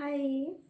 Hi.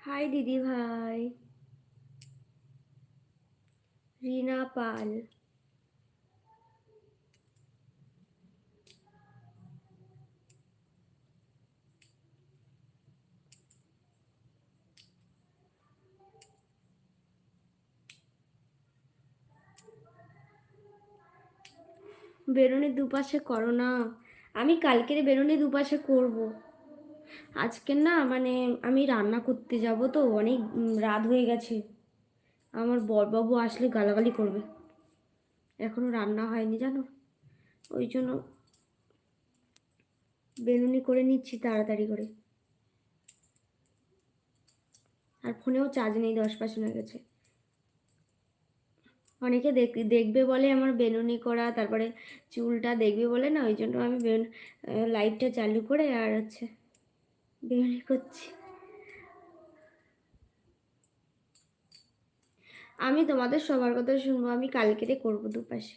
High দিদি ভাই রিনা পাল বেরোনের দুপাশে করো না। আমি কালকের বেরোনের দুপাশে করব। আজকে না মানে আমি রান্না করতে যাব তো, অনেক রাত হয়ে গেছে। আমার বরবাবু আসলে গালাগালি করবে। এখনও রান্না হয়নি জানো? ওই জন্য বেলুনি করে নিচ্ছি তাড়াতাড়ি করে। আর ফোনেও চার্জ নেই, দশ পার্সেন্ট হয়ে গেছে। অনেকে দেখ, দেখবে বলে আমার বেনুনি করা, তারপরে চুলটা দেখবে বলে না, ওই জন্য আমি বেন লাইটটা চালু করে আর হচ্ছে বেনুনি করছি। আমি তোমাদের সবার কথা শুনব, আমি কালকেরে করব দুপাশে।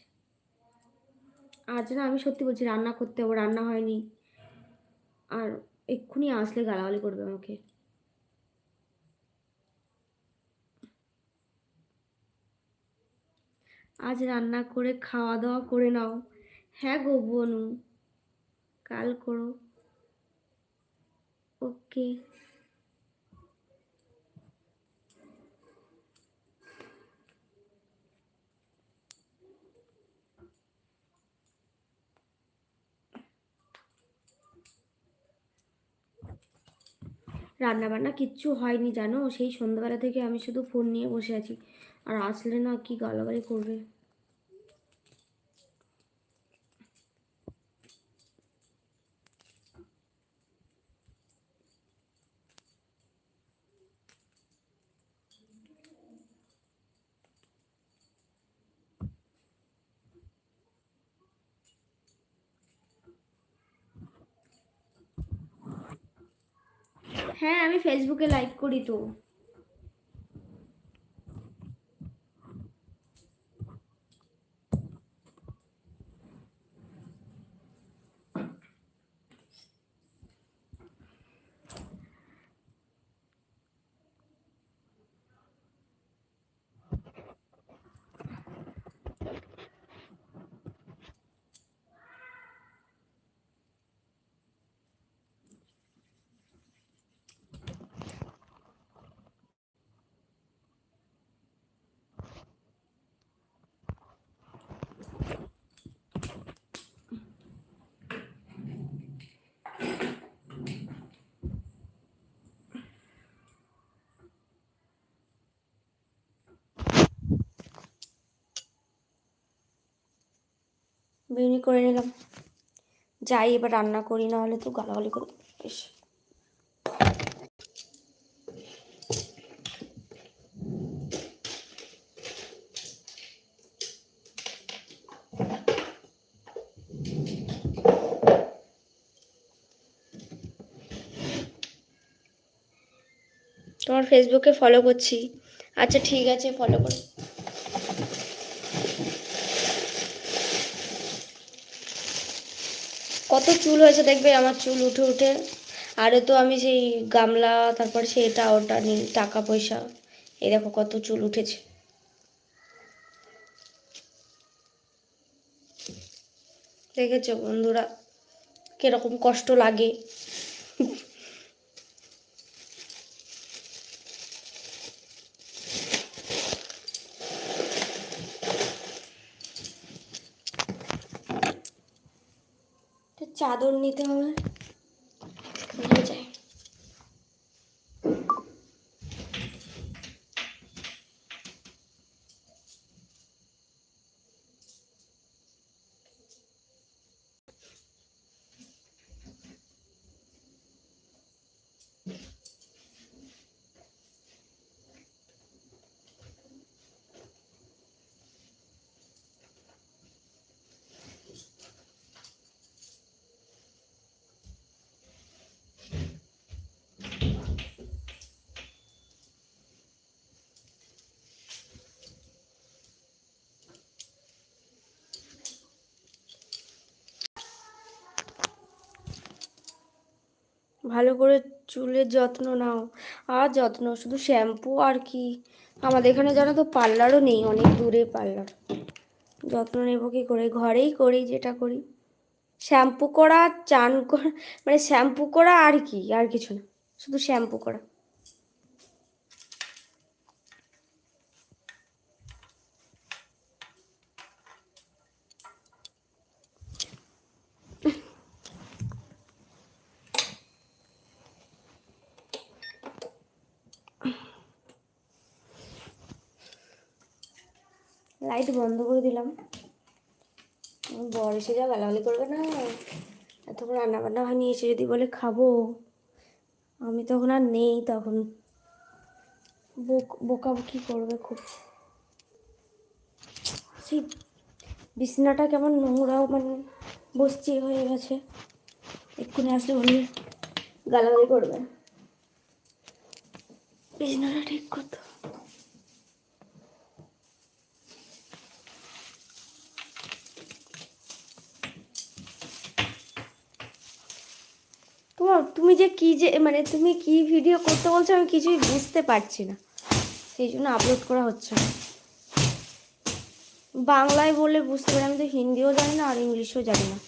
আজ না আমি সত্যি বলছি, রান্না করতে হবে, রান্না হয়নি। আর এক্ষুনি আসলে গালাগালি করবে আমাকে। আজ রান্না করে খাওয়া দাওয়া করে নাও। হ্যাঁ গো বনু। কাল করো। ওকে। রান্না বান্না কিচ্ছু হয়নি, জানো? সেই সন্ধ্যাবেলা থেকে আমি শুধু ফোন নিয়ে বসে আছি। আর আসলে না কি গালাগালি করবে হ্যাঁ আমি ফেসবুকে লাইক করি তো বিরিয়ানি করে নিলাম। যাই, এবার রান্না করি না হলে তো গালাগালি করে বেশ। তোমার ফেসবুকে ফলো করছি। আচ্ছা ঠিক আছে ফলো করো। কত চুল হয়েছে দেখবে? আমার চুল উঠে উঠে। আরে তো আমি সেই গামলা, তারপরে সেটা ওটা নিই, টাকা, পয়সা। এই দেখো কত চুল উঠেছে। দেখেছ বন্ধুরা? কীরকম কষ্ট লাগে। চাদর নিতে হবে নিয়ে যাই ভালো করে চুলের যত্ন নাও। আর যত্ন, শুধু শ্যাম্পু আর কি? আমাদের এখানে জানো তো পার্লারও নেই, অনেক দূরে পার্লার। যত্ন নেব কি করে? ঘরেই করি, যেটা করি। শ্যাম্পু করা, চান করা মানে শ্যাম্পু করা আর কি, আর কিছু না। শুধু শ্যাম্পু করা। লাইট বন্ধ করে দিলাম। বর এসে যা গালাগালি করবে না। এতক্ষণ রান্না বান্না হয়নি, এসে যদি বলে খাব। আমি তখন আর নেই তখন। বোক- বকাবকি করবে খুব। সেই বিছনাটা কেমন নোংরাও মানে বসছি হয়ে গেছে। এক্ষুনি আসলে বলবে গালাগালি করবে। বিছনাটা ঠিক করতে হবে। তোমার তুমি যে কি যে মানে তুমি কি ভিডিও করতে বলছো আমি কিছুই বুঝতে পারছি না। সেই জন্য আপলোড করা হচ্ছে না। বাংলায় বলে বুঝতে পারি, আমি তো হিন্দিও জানি না আর ইংলিশও জানি না।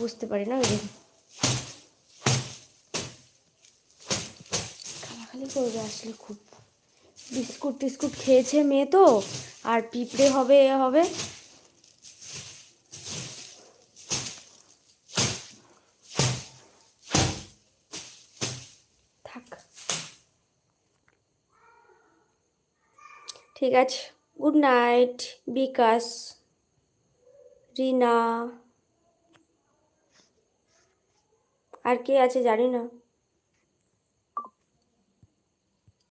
বুঝতে পারি না ওই খালি করবে আসলে খুব। বিস্কুট টিস্কুট খেয়েছে মেয়ে তো, আর পিঁপড়ে হবে, এ হবে। থাক ঠিক আছে। Good night Bikash Rina. আর কে আছে জানি না।